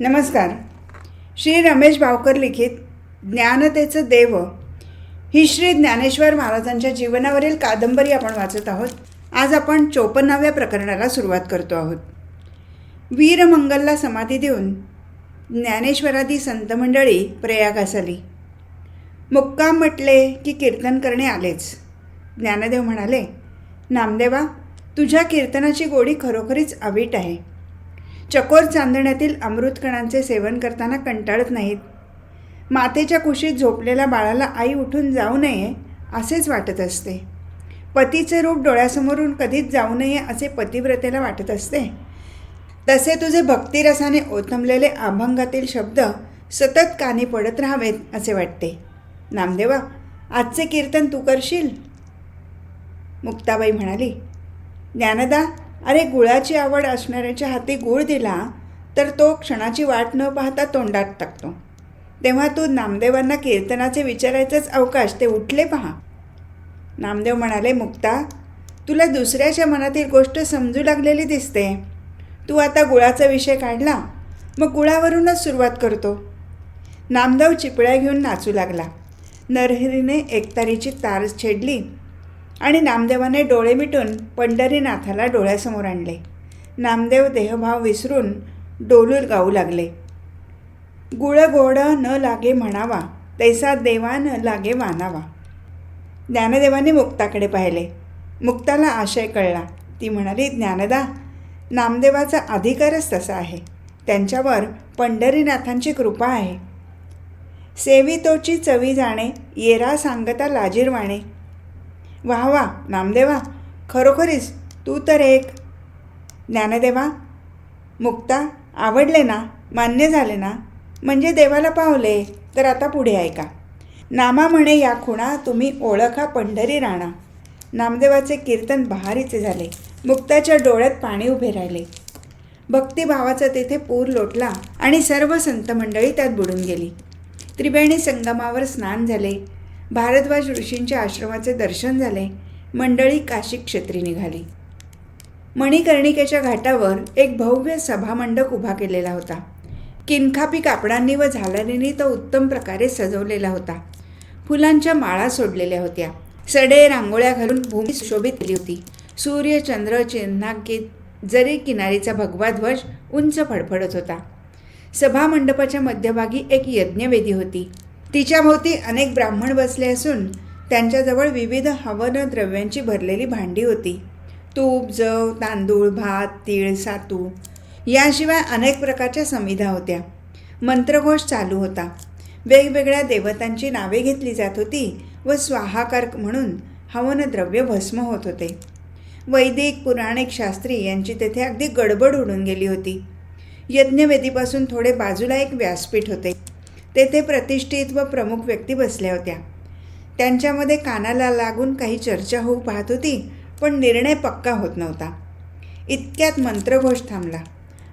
नमस्कार. श्री रमेश भावकर लिखित ज्ञानतेचं देव ही श्री ज्ञानेश्वर महाराजांच्या जीवनावरील कादंबरी आपण वाचत आहोत. आज आपण चोपन्नाव्या प्रकरणाला सुरुवात करतो आहोत. वीरमंगलला समाधी देऊन ज्ञानेश्वरादी संत मंडळी प्रयागास आली. मुक्काम म्हटले की कीर्तन करणे आलेच. ज्ञानदेव म्हणाले नामदेवा तुझ्या कीर्तनाची गोडी खरोखरीच अवीट आहे. चकोर चांदण्यातील अमृतकणांचे सेवन करताना कंटाळत नाहीत. मातेच्या कुशीत झोपलेल्या बाळाला आई उठून जाऊ नये असेच वाटत असते. पतीचे रूप डोळ्यासमोरून कधीच जाऊ नये असे पतिव्रतेला वाटत असते. तसे तुझे भक्तिरसाने ओथंबलेले अभंगातील शब्द सतत कानी पडत राहावेत असे वाटते. नामदेवा आजचे कीर्तन तू करशील? मुक्ताबाई म्हणाली. ज्ञानदा अरे गुळाची आवड असणाऱ्याच्या हाती गुळ दिला तर तो क्षणाची वाट न पाहता तोंडात टाकतो. तेव्हा तू नामदेवांना कीर्तनाचे विचारायचंच अवकाश ते उठले पहा. नामदेव म्हणाले मुक्ता तुला दुसऱ्याच्या मनातील गोष्ट समजू लागलेली दिसते. तू आता गुळाचा विषय काढला मग गुळावरूनच सुरुवात करतो. नामदेव चिपळ्या घेऊन नाचू लागला. नरहरीने एकतारीची तार छेडली. आणि नामदेवाने डोळे मिटून पंढरीनाथाला डोळ्यासमोर आणले. नामदेव देहभाव विसरून डोलूर गाऊ लागले. गुळ गोड न लागे म्हणावा तैसा देवा न लागे मानावा. ज्ञानदेवाने मुक्ताकडे पाहिले. मुक्ताला आशय कळला. ती म्हणाली ज्ञानदा नामदेवाचा अधिकारच तसा आहे. त्यांच्यावर पंढरीनाथांची कृपा आहे. सेवितोची चवी जाणे येरा सांगता लाजीरवाणे. वाह वा नामदेवा खरोखरीच तू तर एक. ज्ञानदेवा मुक्ता आवडले ना मान्य झाले ना म्हणजे देवाला पावले तर आता पुढे ऐका. नामा म्हणे या खुणा तुम्ही ओळखा पंढरी राणा. नामदेवाचे कीर्तन बहारीचे झाले मुक्ताच्या डोळ्यात पाणी उभे राहिले. भक्तिभावाचा तेथे पूर लोटला आणि सर्व संत मंडळी त्यात बुडून गेली. त्रिवेणी संगमावर स्नान झाले भारद्वाज ऋषींच्या आश्रमाचे दर्शन झाले. मंडळी काशी क्षेत्री निघाली. मणिकर्णिकेच्या घाटावर एक भव्य सभामंडप उभा केलेला होता. किनखापी कापडांनी व झालरींनी तो उत्तम प्रकारे सजवलेला होता. फुलांच्या माळा सोडलेल्या होत्या. सडे रांगोळ्या घालून भूमी सुशोभित केली होती. सूर्य चंद्र चिन्हांकित जरी किनारीचा भगवा ध्वज उंच फडफडत होता. सभामंडपाच्या मध्यभागी एक यज्ञवेदी होती. तिच्याभोवती अनेक ब्राह्मण बसले असून त्यांच्याजवळ विविध हवन द्रव्यांची भरलेली भांडी होती. तूप जव तांदूळ भात तीळ सातू याशिवाय अनेक प्रकारच्या समिधा होत्या. मंत्रघोष चालू होता. वेगवेगळ्या देवतांची नावे घेतली जात होती व स्वाहाकार म्हणून हवनद्रव्य भस्म होत होते. वैदिक पुराणिक शास्त्री यांची तेथे अगदी गडबड उडून गेली होती. यज्ञवेदीपासून थोडे बाजूला एक व्यासपीठ होते. तेथे प्रतिष्ठित व प्रमुख व्यक्ती बसल्या होत्या. त्यांच्यामध्ये कानाला लागून काही चर्चा होऊ पाहत होती पण निर्णय पक्का होत नव्हता. इतक्यात मंत्रघोष थांबला.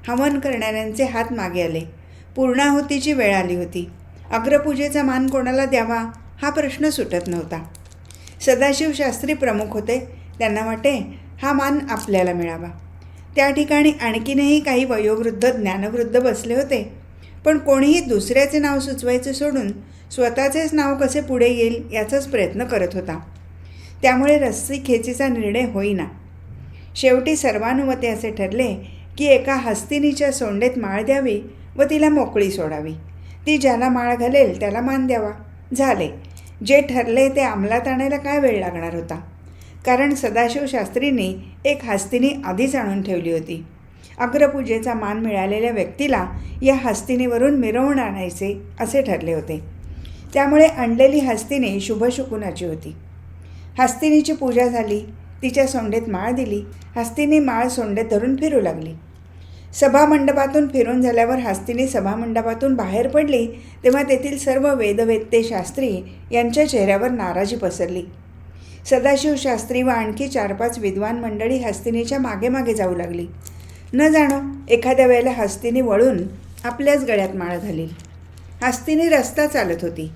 हवन करणाऱ्यांचे हात मागे आले. पूर्णाहुतीची वेळ आली होती. अग्रपूजेचा मान कोणाला द्यावा हा प्रश्न सुटत नव्हता. सदाशिव शास्त्री प्रमुख होते. त्यांना वाटे हा मान आपल्याला मिळावा. त्या ठिकाणी आणखीनही काही वयोवृद्ध ज्ञानवृद्ध बसले होते. पण कोणीही दुसऱ्याचे नाव सुचवायचे सोडून स्वतःचेच नाव कसे पुढे येईल याचाच प्रयत्न करत होता. त्यामुळे रस्सी खेचीचा निर्णय होईना. शेवटी सर्वानुमते असे ठरले की एका हस्तिनीच्या सोंडेत माळ द्यावी व तिला मोकळी सोडावी. ती ज्याला माळ घालेल त्याला मान द्यावा. झाले. जे ठरले ते अंमलात आणायला काय वेळ लागणार होता? कारण सदाशिव शास्त्रींनी एक हस्तिनी आधीच आणून ठेवली होती. अग्रपूजेचा मान मिळालेल्या व्यक्तीला या हस्तिनीवरून मिरवून आणायचे असे ठरले होते. त्यामुळे आणलेली हस्तिनी शुभशुकुनाची होती. हस्तिनीची पूजा झाली तिच्या सोंडेत माळ दिली हस्तिनी माळ सोंडेत धरून फिरू लागली. सभामंडपातून फिरून झाल्यावर हस्तिनी सभामंडपातून बाहेर पडली तेव्हा तेथील सर्व वेदवेत्ते शास्त्री यांच्या चेहऱ्यावर नाराजी पसरली. सदाशिव शास्त्री व आणखी चार पाच विद्वान मंडळी हस्तिनीच्या मागे मागे जाऊ लागली. न जाणो एखाद्या वेळेला हस्तीने वळून आपल्याच गळ्यात माळ घालील. हस्तीने रस्ता चालत होती.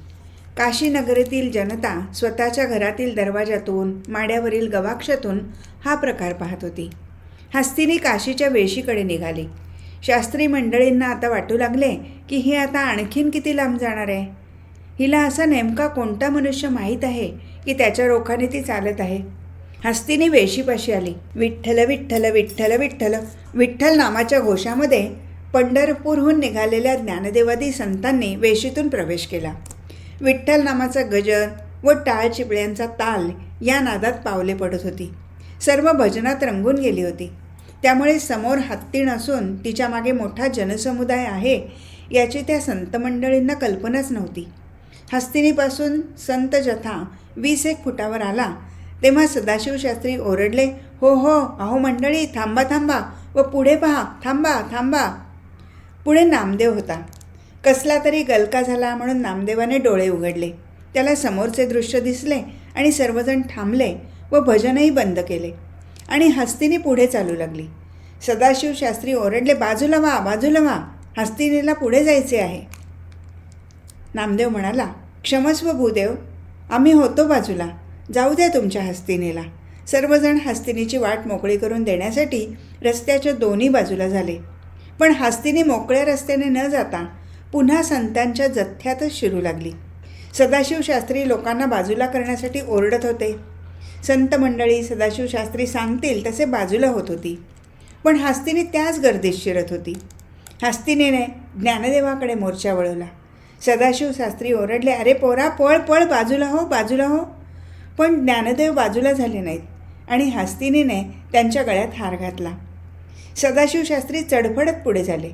काशीनगरीतील जनता स्वतःच्या घरातील दरवाजातून माड्यावरील गवाक्षातून हा प्रकार पाहत होती. हस्तीने काशीच्या वेशीकडे निघाली. शास्त्री मंडळींना आता वाटू लागले की ही आता आणखीन किती लांब जाणार आहे? हिला असा नेमका कोणता मनुष्य माहीत आहे की त्याच्या रोखाने ती चालत आहे? हस्तीने वेशीपाशी आली. विठ्ठल विठ्ठल विठ्ठल विठ्ठल विठ्ठल नामाच्या घोषामध्ये पंढरपूरहून निघालेल्या ज्ञानदेवादी संतांनी वेशीतून प्रवेश केला. विठ्ठल नामाचा गजर व टाळ चिपळ्यांचा ताल या नादात पावले पडत होती. सर्व भजनात रंगून गेली होती. त्यामुळे समोर हत्ती नसून तिच्यामागे मोठा जनसमुदाय आहे याची त्या संतमंडळींना कल्पनाच नव्हती. हस्तिनीपासून संत जथा वीस एक फुटावर आला तेव्हा सदाशिव शास्त्री ओरडले हो हो अहो मंडळी थांबा थांबा व पुढे पहा थांबा थांबा. पुढे नामदेव होता. कसला तरी गलका झाला म्हणून नामदेवाने डोळे उघडले. त्याला समोरचे दृश्य दिसले आणि सर्वजण थांबले व भजनही बंद केले आणि हस्तिनी पुढे चालू लागली. सदाशिव शास्त्री ओरडले बाजूला व्हा बाजूला व्हा हस्तिनीला पुढे जायचे आहे. नामदेव म्हणाला क्षमस्व भूदेव आम्ही होतो बाजूला. जाऊ द्या तुमच्या हस्तिनीला. सर्वजण हस्तिनीची वाट मोकळी करून देण्यासाठी रस्त्याच्या दोन्ही बाजूला झाले. पण हस्तिनी मोकळ्या रस्त्याने न जाता पुन्हा संतांच्या जथ्यातच शिरू लागली. सदाशिव शास्त्री लोकांना बाजूला करण्यासाठी ओरडत होते. संत मंडळी सदाशिव शास्त्री सांगतील तसे बाजूला होत होती. पण हस्तिनी त्याच गर्दीत शिरत होती. हस्तिनीने ज्ञानदेवाकडे मोर्चा वळवला. सदाशिव शास्त्री ओरडले अरे पोरा पळ पळ बाजूला हो बाजूला हो. पण ज्ञानदेव बाजूला झाले नाहीत आणि हस्तिनीने त्यांच्या गळ्यात हार घातला. सदाशिवशास्त्री चढफडत पुढे झाले.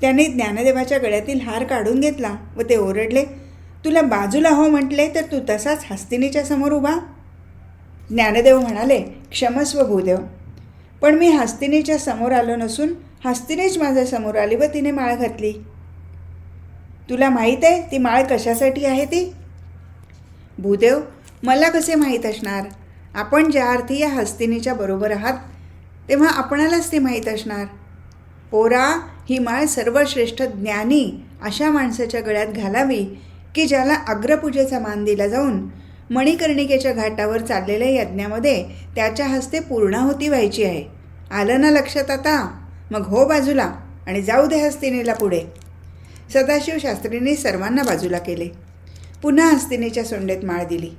त्यांनी ज्ञानदेवाच्या गळ्यातील हार काढून घेतला व ते ओरडले तुला बाजूला हो म्हटले तर तू तसाच हस्तिनीच्या समोर उभा ज्ञानदेव म्हणाले क्षमस्व भूदेव. पण मी हस्तिनीच्या समोर आलो नसून हस्तिनीच माझ्यासमोर आली व तिने माळ घातली. तुला माहीत आहे ती माळ कशासाठी आहे ती भूदेव मला कसे माहीत असणार? आपण ज्या अर्थी या हस्तिनीच्या बरोबर आहात तेव्हा आपणालाच ते माहीत असणार. पोरा ही माळ सर्वश्रेष्ठ ज्ञानी अशा माणसाच्या गळ्यात घालावी की ज्याला अग्रपूजेचा मान दिला जाऊन मणिकर्णिकेच्या घाटावर चाललेल्या यज्ञामध्ये त्याच्या हस्ते पूर्णाहुती व्हायची आहे. आलं ना लक्षात आता? मग हो बाजूला आणि जाऊ दे हस्तिनीला पुढे. सदाशिव शास्त्रींनी सर्वांना बाजूला केले. पुन्हा हस्तिनीच्या सोंडेत माळ दिली.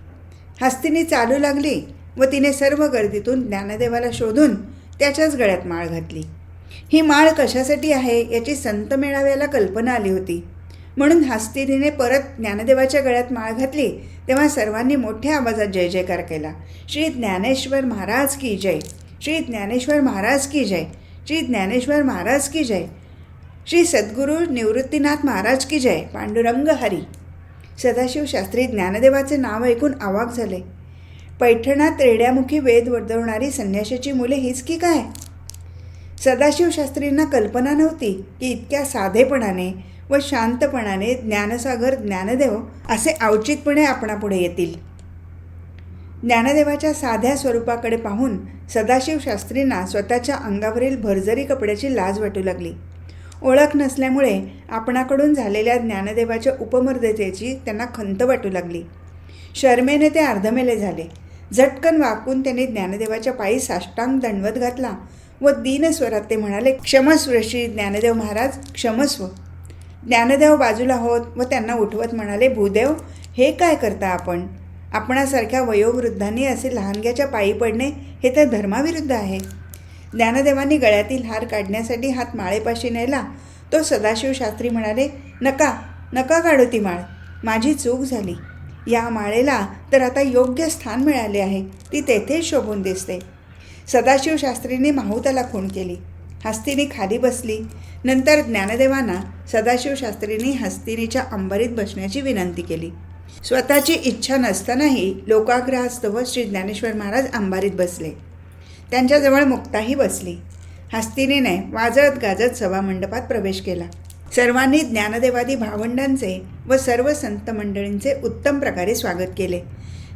हस्तिनी चालू लागली व तिने सर्व गर्दीतून ज्ञानदेवाला शोधून त्याच्याच गळ्यात माळ घातली. ही माळ कशासाठी आहे याची संत मेळाव्याला कल्पना आली होती. म्हणून हस्तिनीने परत ज्ञानदेवाच्या गळ्यात माळ घातली तेव्हा सर्वांनी मोठ्या आवाजात जय जयकार केला. श्री ज्ञानेश्वर महाराज की जय! श्री ज्ञानेश्वर महाराज की जय! श्री ज्ञानेश्वर महाराज की जय! श्री सद्गुरू निवृत्तीनाथ महाराज की जय! पांडुरंग हरी! सदाशिव शास्त्री ज्ञानदेवाचे नाव ऐकून आवाक झाले. पैठणात रेड्यामुखी वेद वर्दवणारी संन्याशाची मुले हीच की काय? सदाशिव शास्त्रींना कल्पना नव्हती की इतक्या साधेपणाने व शांतपणाने ज्ञानसागर ज्ञानदेव असे औचितपणे आपणापुढे येतील. ज्ञानदेवाच्या साध्या स्वरूपाकडे पाहून सदाशिव शास्त्रींना स्वतःच्या अंगावरील भरजरी कपड्याची लाज वाटू लागली. ओळख नसल्यामुळे आपणाकडून झालेल्या ज्ञानदेवाच्या उपमर्दतेची त्यांना खंत वाटू लागली. शर्मेने ते अर्धमेले झाले. झटकन वाकून त्यांनी ज्ञानदेवाच्या पायी साष्टांग दंडवत घातला व दीनस्वरात ते म्हणाले क्षमस्व श्री ज्ञानदेव महाराज क्षमस्व. ज्ञानदेव बाजूला होत व त्यांना उठवत म्हणाले भूदेव हे काय करता आपण? आपणासारख्या वयोवृद्धांनी असे लहानग्याच्या पायी पडणे हे तर धर्माविरुद्ध आहे. ज्ञानदेवांनी गळ्यातील हार काढण्यासाठी हात माळेपाशी नेला. तो सदाशिव शास्त्री म्हणाले नका नका काढू ती माळ. माझी चूक झाली. या माळेला तर आता योग्य स्थान मिळाले आहे. ती तेथेच शोभून दिसते. सदाशिव शास्त्रीने माहुताला खूण केली. हस्तिनी खाली बसली. नंतर ज्ञानदेवांना सदाशिव शास्त्रींनी हस्तिनीच्या अंबरीत बसण्याची विनंती केली. स्वतःची इच्छा नसतानाही लोकाग्रहास्तव श्री ज्ञानेश्वर महाराज अंबारीत बसले. त्यांच्याजवळ मुक्ताही बसली. हस्तिनीने वाजत गाजत सभामंडपात प्रवेश केला. सर्वांनी ज्ञानदेवादी भावंडांचे व सर्व संत मंडळींचे उत्तम प्रकारे स्वागत केले.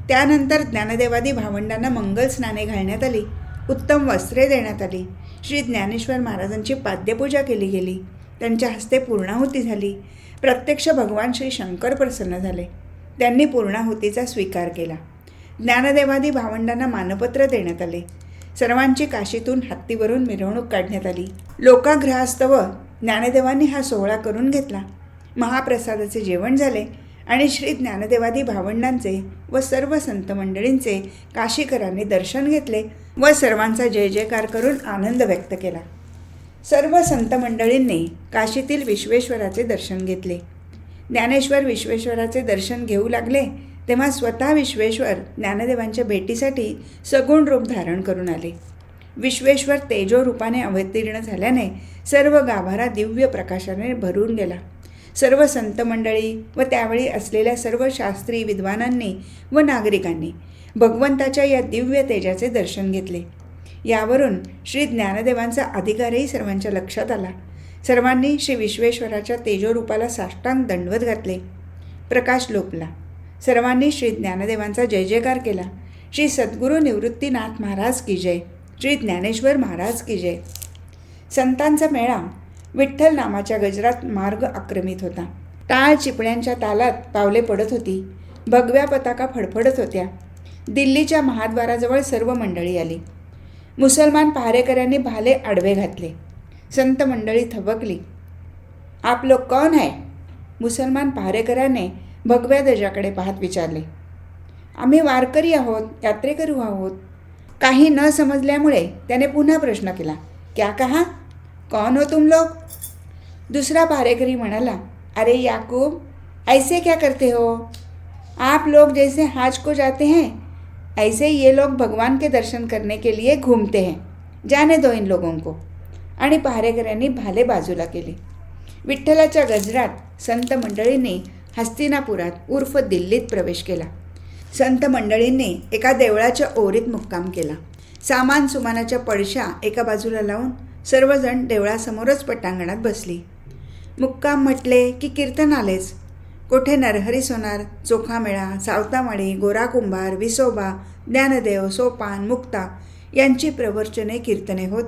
त्यानंतर ज्ञानदेवादी भावंडांना मंगल स्नाने घालण्यात आली. उत्तम वस्त्रे देण्यात आली. श्री ज्ञानेश्वर महाराजांची पाद्यपूजा केली गेली. त्यांच्या हस्ते पूर्णाहुती झाली. प्रत्यक्ष भगवान श्री शंकर प्रसन्न झाले. त्यांनी पूर्णाहुतीचा स्वीकार केला. ज्ञानदेवादी भावंडांना मानपत्र देण्यात आले. सर्वांची काशीतून हत्तीवरून मिरवणूक काढण्यात आली. लोकाग्रहास्तव ज्ञानदेवांनी हा सोहळा करून घेतला. महाप्रसादाचे जेवण झाले आणि श्री ज्ञानदेवादी भावंडांचे व सर्व संत मंडळींचे काशीकरांनी दर्शन घेतले व सर्वांचा जय जयकार करून आनंद व्यक्त केला. सर्व संत मंडळींनी काशीतील विश्वेश्वराचे दर्शन घेतले. ज्ञानेश्वर विश्वेश्वराचे दर्शन घेऊ लागले तेव्हा स्वतः विश्वेश्वर ज्ञानदेवांच्या भेटीसाठी सगुण रूप धारण करून आले. विश्वेश्वर तेजो रूपाने अवतीर्ण झाल्याने सर्व गाभारा दिव्य प्रकाशाने भरून गेला. सर्व संत मंडळी व त्यावेळी असलेल्या सर्व शास्त्री विद्वानांनी व नागरिकांनी भगवंताच्या या दिव्य तेजाचे दर्शन घेतले. यावरून श्री ज्ञानदेवांचा अधिकारही सर्वांच्या लक्षात आला. सर्वांनी श्री विश्वेश्वराच्या तेजोरूपाला साष्टांग दंडवत घातले. प्रकाश लोपला. सर्वांनी श्री ज्ञानदेवांचा जय जयकार केला. श्री सद्गुरू निवृत्तीनाथ महाराज की जय. श्री ज्ञानेश्वर महाराज की जय. संतांचा मेळा विठ्ठल नामाच्या गजरात मार्ग आक्रमित होता. टाळ चिपण्यांच्या तालात पावले पडत होती. भगव्या पताका फडफडत होत्या. दिल्लीच्या महाद्वाराजवळ सर्व मंडळी आली. मुसलमान पहारेकऱ्यांनी भाले आडवे घातले. संत मंडळी थबकली. आप लोग कौन है? मुसलमान पहारेकऱ्याने भगव्या ध्वजाकडे पाहत विचारले आम्ही वारकरी आहोत यात्रेकरू आहोत. काही न समजल्यामुळे त्याने पुन्हा प्रश्न केला क्या कहा? कौन हो तुम लोग? दूसरा पारेकरी म्हणाला अरे याकूब ऐसे क्या करते हो? आप लोग जैसे हाज को जाते हैं ऐसे ये लोग भगवान के दर्शन करने के लिए घूमते हैं। जाने दो इन लोगों को. आणि पहारेकऱ्यांनी भाले बाजूला केले. विठ्ठलाच्या गजरात संत मंडळींनी हस्तिनापुरात उर्फ दिल्लीत प्रवेश केला. संत मंडळींनी एका देवळाच्या ओरीत मुक्काम केला. सामान सुमानाच्या पडशा एका बाजूला लावून सर्वजण देवळासमोरच पटांगणात बसली. मुक्काम म्हटले की कीर्तन आलेच. कोठे नरहरी सोनार चोखामेळा सावतामाळी गोरा कुंभार विसोबा ज्ञानदेव सोपान मुक्ता यांची प्रवचने कीर्तने होत.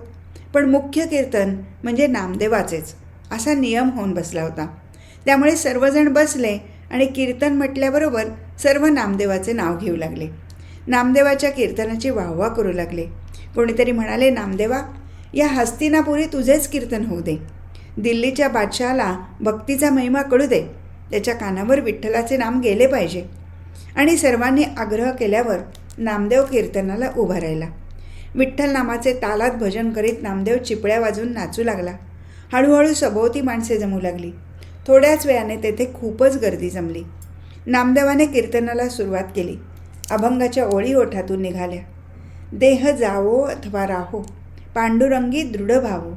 पण मुख्य कीर्तन म्हणजे नामदेवाचेच असा नियम होऊन बसला होता. त्यामुळे सर्वजण बसले आणि कीर्तन म्हटल्याबरोबर सर्व नामदेवाचे नाव घेऊ लागले. नामदेवाच्या कीर्तनाची वाहवा करू लागले. कोणीतरी म्हणाले नामदेवा या हस्तिनापुरी तुझेच कीर्तन होऊ दे. दिल्लीच्या बादशहाला भक्तीचा महिमा कळू दे. त्याच्या कानावर विठ्ठलाचे नाम गेले पाहिजे. आणि सर्वांनी आग्रह केल्यावर नामदेव कीर्तनाला उभा राहिला. विठ्ठल नामाचे तालात भजन करीत नामदेव चिपळ्या वाजून नाचू लागला. हळूहळू सभोवती माणसे जमू लागली. थोड्याच वेळाने तेथे खूपच गर्दी जमली. नामदेवाने कीर्तनाला सुरुवात केली. अभंगाच्या ओळी ओठातून निघाल्या. देह जावो अथवा राहो पांडुरंगी दृढ भावो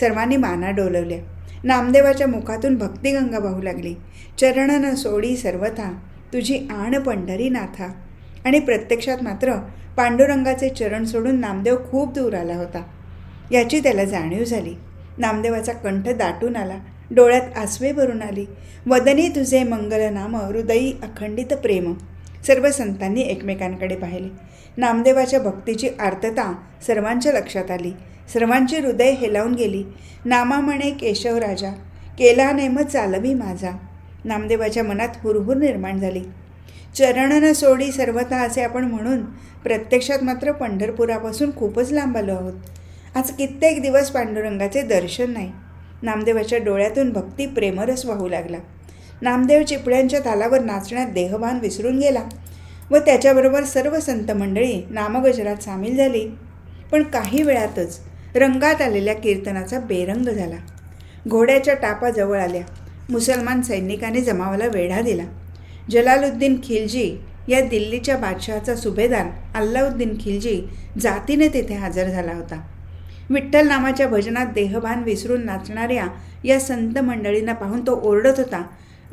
सर्वांनी माना डोलवल्या. नामदेवाच्या मुखातून भक्तिगंगा वाहू लागली. चरणन सोडी सर्वथा तुझी आण पंढरी नाथा. आणि प्रत्यक्षात मात्र पांडुरंगाचे चरण सोडून नामदेव खूप दूर आला होता. याची त्याला जाणीव झाली. नामदेवाचा कंठ दाटून आला. डोळ्यात आसवे भरून आली. वदने तुझे मंगल नाम हृदयी अखंडित प्रेम. सर्व संतांनी एकमेकांकडे पाहिले. नामदेवाच्या भक्तीची आर्तता सर्वांच्या लक्षात आली. सर्वांची हृदय हेलावून गेली. नामा म्हणे केशव राजा केला नेम चालवी माझा. नामदेवाच्या मनात हुरहुर निर्माण झाली. चरणन सोडी सर्वता असे आपण म्हणून प्रत्यक्षात मात्र पंढरपुरापासून खूपच लांब आलो आहोत. आज कित्येक दिवस पांडुरंगाचे दर्शन नाही. नामदेवाच्या डोळ्यातून भक्ती प्रेमरस वाहू लागला. नामदेव चिपळ्यांच्या तालावर नाचण्यात देहभान विसरून गेला व त्याच्याबरोबर सर्व संत मंडळी नामगजरात सामील झाली. पण काही वेळातच रंगात आलेल्या कीर्तनाचा बेरंग झाला. घोड्याच्या टापाजवळ आल्या. मुसलमान सैनिकाने जमावाला वेढा दिला. जलालुद्दीन खिलजी या दिल्लीच्या बादशहाचा सुभेदार अल्लाउद्दीन खिलजी जातीने तेथे हजर झाला होता. विठ्ठल नामाच्या भजनात देहभान विसरून नाचणाऱ्या या संत मंडळींना पाहून तो ओरडत होता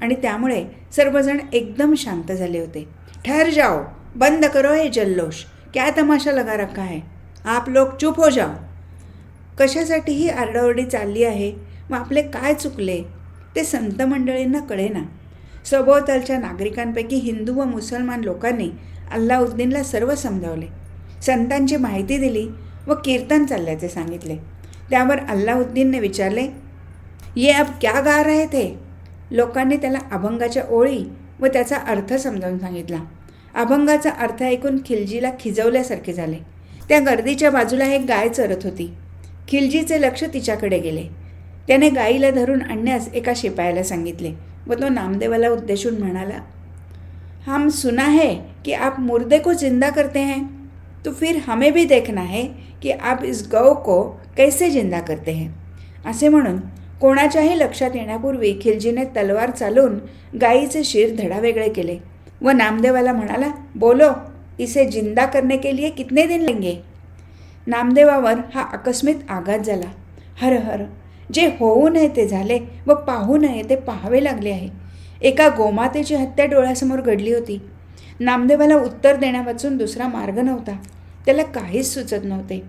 आणि त्यामुळे सर्वजण एकदम शांत झाले होते. ठहर जाओ बंद करो हे जल्लोष. क्या तमाशा लगा रखा है? आप लोक चुप हो जाओ. कशासाठी ही आरडाओरडी चालली आहे? व आपले काय चुकले? ते संत मंडळींना कळेना. सभोवतालच्या नागरिकांपैकी हिंदू व मुसलमान लोकांनी अल्लाउद्दीनला सर्व समजावले. संतांची माहिती दिली. व कीर्तन चालल्याचे सांगितले. त्यावर अल्लाउद्दीनने विचारले ये अब क्या गा रहे थे? लोकांनी त्याला अभंगाच्या ओळी व त्याचा अर्थ समजावून सांगितला. अभंगाचा अर्थ ऐकून खिलजीला खिजवल्यासारखे झाले. त्या गर्दीच्या बाजूला एक गाय चरत होती. खिलजीचे लक्ष तिच्याकडे गेले. त्याने गाईला धरून आणण्यास एका शिपायाला सांगितले व तो नामदेवाला उद्देशून म्हणाला हम सुना है कि आप मुर्दे को जिंदा करते हैं तो फिर हमें भी देखना है कि आप इस गौ को कैसे जिंदा करते हैं? असे म्हणून कोणाच्याही लक्षात येण्यापूर्वी खिलजीने तलवार चालून गाईचे शिर धडावेगळे केले व नामदेवाला म्हणाला बोलो इसे जिंदा करने के लिए कितने दिन लेंगे? नामदेवावर हा आकस्मित आघात झाला. हर हर जे होऊ नये ते झाले व पाहू नये ते पाहावे लागले आहे. एका गोमातेची हत्या डोळ्यासमोर घडली होती. नामदेवाला उत्तर देण्यापासून दुसरा मार्ग नव्हता. त्याला काहीच सुचत नव्हते.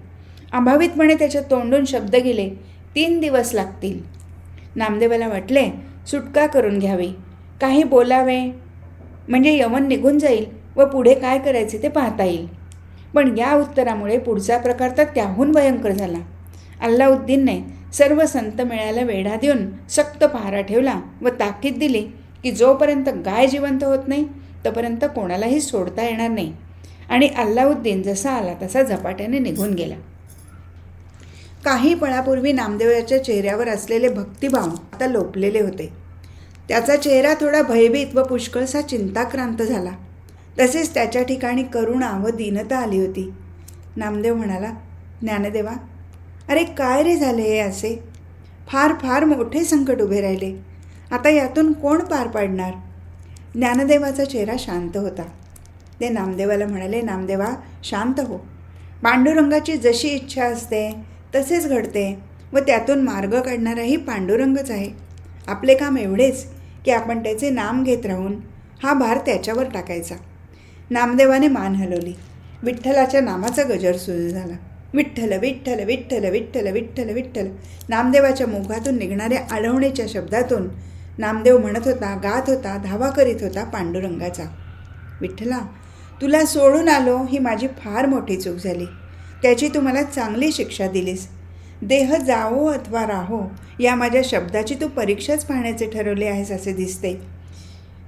अभावितपणे त्याच्या तोंडून शब्द गेले तीन दिवस लागतील. नामदेवाला वाटले सुटका करून घ्यावी. काही बोलावे. म्हणजे यवन निघून जाईल व पुढे काय करायचे ते पाहता येईल. पण या उत्तरामुळे पुढचा प्रकार तर त्याहून भयंकर झाला. अल्लाउद्दीनने सर्व संत मेळ्याला वेढा देऊन सक्त पहारा ठेवला व ताकीद दिली की जोपर्यंत गाय जिवंत होत नाही तोपर्यंत कोणालाही सोडता येणार नाही. आणि अल्लाउद्दीन जसा आला तसा झपाट्याने निघून गेला. काही पळापूर्वी नामदेवाच्या चेहऱ्यावर असलेले भक्तिभाव आता लोपलेले होते. त्याचा चेहरा थोडा भयभीत व पुष्कळसा चिंताक्रांत झाला. तसेच त्याच्या ठिकाणी करुणा व दीनता आली होती. नामदेव म्हणाला ज्ञानदेवा अरे काय रे झाले हे असे? फार फार मोठे संकट उभे राहिले. आता यातून कोण पार पाडणार? ज्ञानदेवाचा चेहरा शांत होता. ते नामदेवाला म्हणाले नामदेवा शांत हो. पांडुरंगाची जशी इच्छा असते तसेच घडते व त्यातून मार्ग काढणाराही पांडुरंगच आहे. आपले काम एवढेच की आपण त्याचे नाम घेत राहून हा भार त्याच्यावर टाकायचा. नामदेवाने मान हलवली. विठ्ठलाच्या नामाचा गजर सुरू झाला. विठ्ठल विठ्ठल विठ्ठल विठ्ठल विठ्ठल विठ्ठल. नामदेवाच्या मुखातून निघणाऱ्या आळवणीच्या शब्दातून नामदेव म्हणत होता गात होता धावा करीत होता पांडुरंगाचा. विठ्ठला तुला सोडून आलो ही माझी फार मोठी चूक झाली. त्याची तू मला चांगली शिक्षा दिलीस. देह जावो अथवा राहो या माझ्या शब्दाची तू परीक्षाच पाहण्याचे ठरवले आहेस असे दिसते.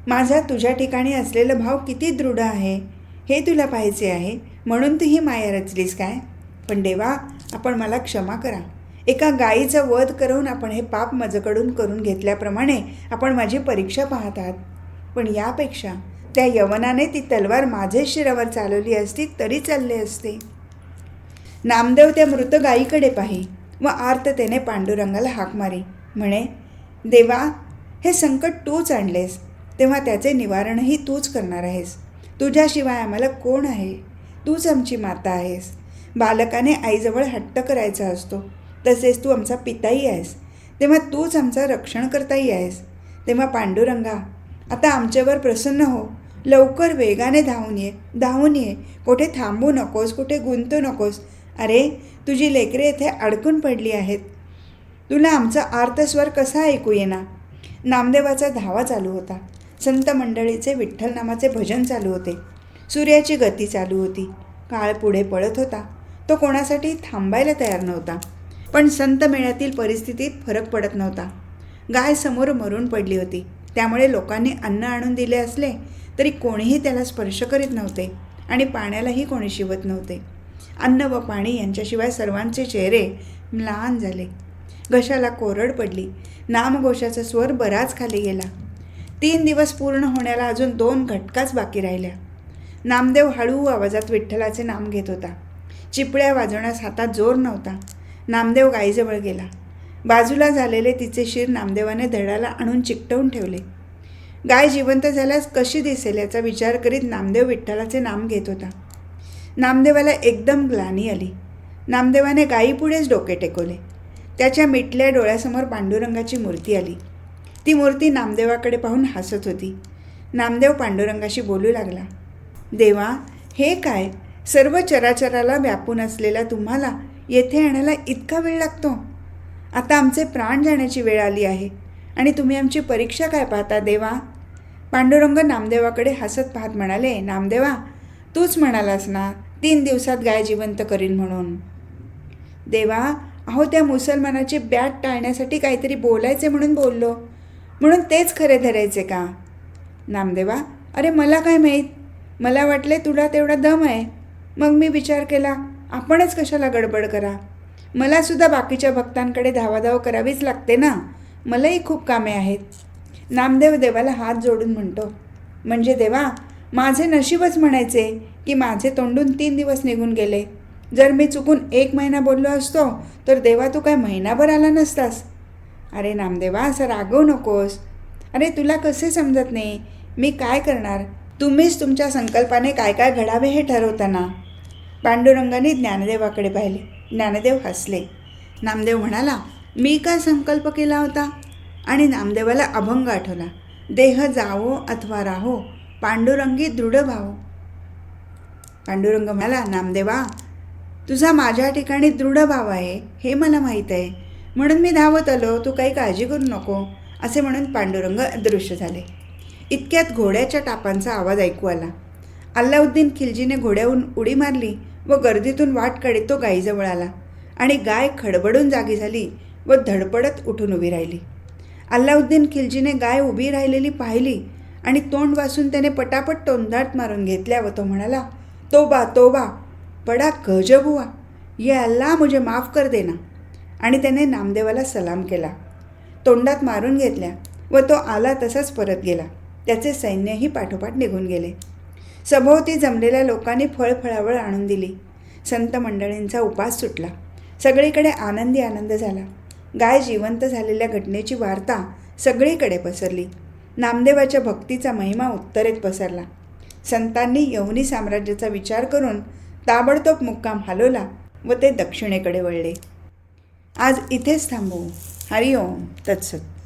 माझा तुझ्या ठिकाणी असलेला भाव किती दृढ आहे हे तुला पाहायचे आहे म्हणून तू ही माया रचलीस काय? पण देवा आपण मला क्षमा करा. एका गायीचा वध करून आपण हे पाप माझकडून करून घेतल्याप्रमाणे आपण माझी परीक्षा पाहत आहात. पण यापेक्षा त्या यवनाने ती तलवार माझे शिरावर चालवली असती तरी चालले असते. नामदेव त्या मृत गायीकडे पाही व आर्ततेने पांडुरंगाला हाक मारी. म्हणे देवा हे संकट तूच आणलेस तेव्हा त्याचे निवारणही तूच करणार आहेस. तुझ्याशिवाय आम्हाला कोण आहे? तूच आमची माता आहेस. बालकाने आईजवळ हट्ट करायचा असतो. तसेच तू आमचा पिताही आहेस. तेव्हा तूच आमचा रक्षण करताही आहेस. तेव्हा पांडुरंगा आता आमच्यावर प्रसन्न हो. लवकर वेगाने धावून ये धावून ये. कुठे थांबू नकोस कुठे गुंतू नकोस. अरे तुझी लेकरे येथे अडकून पडली आहेत. तुला आमचा आर्तस्वर कसा ऐकू येना नामदेवाचा धावा चालू होता. संत मंडळीचे विठ्ठल नामाचे भजन चालू होते. सूर्याची गती चालू होती. काळ पुढे पळत होता. तो कोणासाठी थांबायला तयार नव्हता. पण संत मेळ्यातील परिस्थितीत फरक पडत नव्हता. गाय समोर मरून पडली होती. त्यामुळे लोकांनी अन्न आणून दिले असले तरी कोणीही त्याला स्पर्श करीत नव्हते आणि पाण्यालाही कोणी शिवत नव्हते. अन्न व पाणी यांच्याशिवाय सर्वांचे चेहरे म्लान झाले. घशाला कोरड पडली. नामघोषाचा स्वर बराच खाली गेला. तीन दिवस पूर्ण होण्याला अजून दोन घटकाच बाकी राहिल्या. नामदेव हळू आवाजात विठ्ठलाचे नाम घेत होता. चिपळ्या वाजवण्यास हातात जोर नव्हता. नामदेव गाईजवळ गेला. बाजूला झालेले तिचे शिर नामदेवाने धडाला आणून चिकटवून ठेवले. गाय जिवंत झाल्यास कशी दिसेल याचा विचार करीत नामदेव विठ्ठलाचे नाम घेत होता. नामदेवाला एकदम ग्लानी आली. नामदेवाने गायीपुढेच डोके टेकवले. त्याच्या मिटल्या डोळ्यासमोर पांडुरंगाची मूर्ती आली. ती मूर्ती नामदेवाकडे पाहून हसत होती. नामदेव पांडुरंगाशी बोलू लागला. देवा हे काय? सर्व चराचराला व्यापून असलेला तुम्हाला येथे आणायला इतका वेळ लागतो? आता आमचे प्राण जाण्याची वेळ आली आहे. आणि तुम्ही आमची परीक्षा काय पाहता देवा? पांडुरंग नामदेवाकडे हसत पाहत म्हणाले नामदेवा तूच म्हणालास ना तीन दिवसात गाय जिवंत करीन म्हणून. देवा अहो त्या मुसलमानाची बॅट टाळण्यासाठी काहीतरी बोलायचे म्हणून बोललो. म्हणून तेच खरे धरायचे का? नामदेवा अरे मला काय माहीत? मला वाटले तुला तेवढा दम आहे. मग मी विचार केला आपणच कशाला गडबड करा? मलासुद्धा बाकीच्या भक्तांकडे धावाधाव करावीच लागते ना. मलाही खूप कामे आहेत. नामदेव देवाला हात जोडून म्हणतो म्हणजे देवा माझे नशीबच म्हणायचे की माझे तोंडून तीन दिवस निघून गेले. जर मी चुकून एक महिना बोललो असतो तर देवा तू काय महिनाभर आला नसतास. अरे नामदेवा असं रागवू नकोस. अरे तुला कसे समजत नाही? मी काय करणार? तुम्हीच तुमच्या संकल्पाने काय काय घडावे हे ठरवताना. पांडुरंगाने ज्ञानदेवाकडे पाहिले. ज्ञानदेव हसले. नामदेव म्हणाला मी काय संकल्प केला होता? आणि नामदेवाला अभंग आठवला. देह जावो अथवा राहो पांडुरंगी दृढ भावो पांडुरंग म्हणाला नामदेवा तुझा माझ्या ठिकाणी दृढ भाव आहे हे मला माहीत आहे. म्हणून मी धावत आलो तू काही काळजी करू नको असे म्हणून पांडुरंग अदृश्य झाले. इतक्यात घोड्याच्या टापांचा आवाज ऐकू आला. अल्लाउद्दीन खिलजीने घोड्याहून उडी मारली व गर्दीतून वाट काढीत तो गायीजवळ आला. आणि गाय खडबडून जागी झाली. व धडपडत उठून उभी राहिली. अल्लाउद्दीन खिलजीने गाय उभी राहिलेली पाहिली आणि तोंड वासून त्याने पटापट तोंडात मारून घेतल्या व तो म्हणाला तोबा तोबा बडा गजब हुआ. ये अल्लाह मुझे माफ कर देना. आणि त्याने नामदेवाला सलाम केला. तोंडात मारून घेतल्या व तो आला तसाच परत गेला. त्याचे सैन्यही पाठोपाठ निघून गेले. सभोवती जमलेल्या लोकांनी फळफळावळ आणून दिली. संत मंडळींचा उपास सुटला. सगळीकडे आनंदी आनंद झाला. गाय जिवंत झालेल्या घटनेची वार्ता सगळीकडे पसरली. नामदेवाच्या भक्तीचा महिमा उत्तरेत पसरला. संतांनी यवनी साम्राज्याचा विचार करून ताबडतोब मुक्काम हलवला व ते दक्षिणेकडे वळले. आज इथेच थांबू. हरिओम. तत्सत.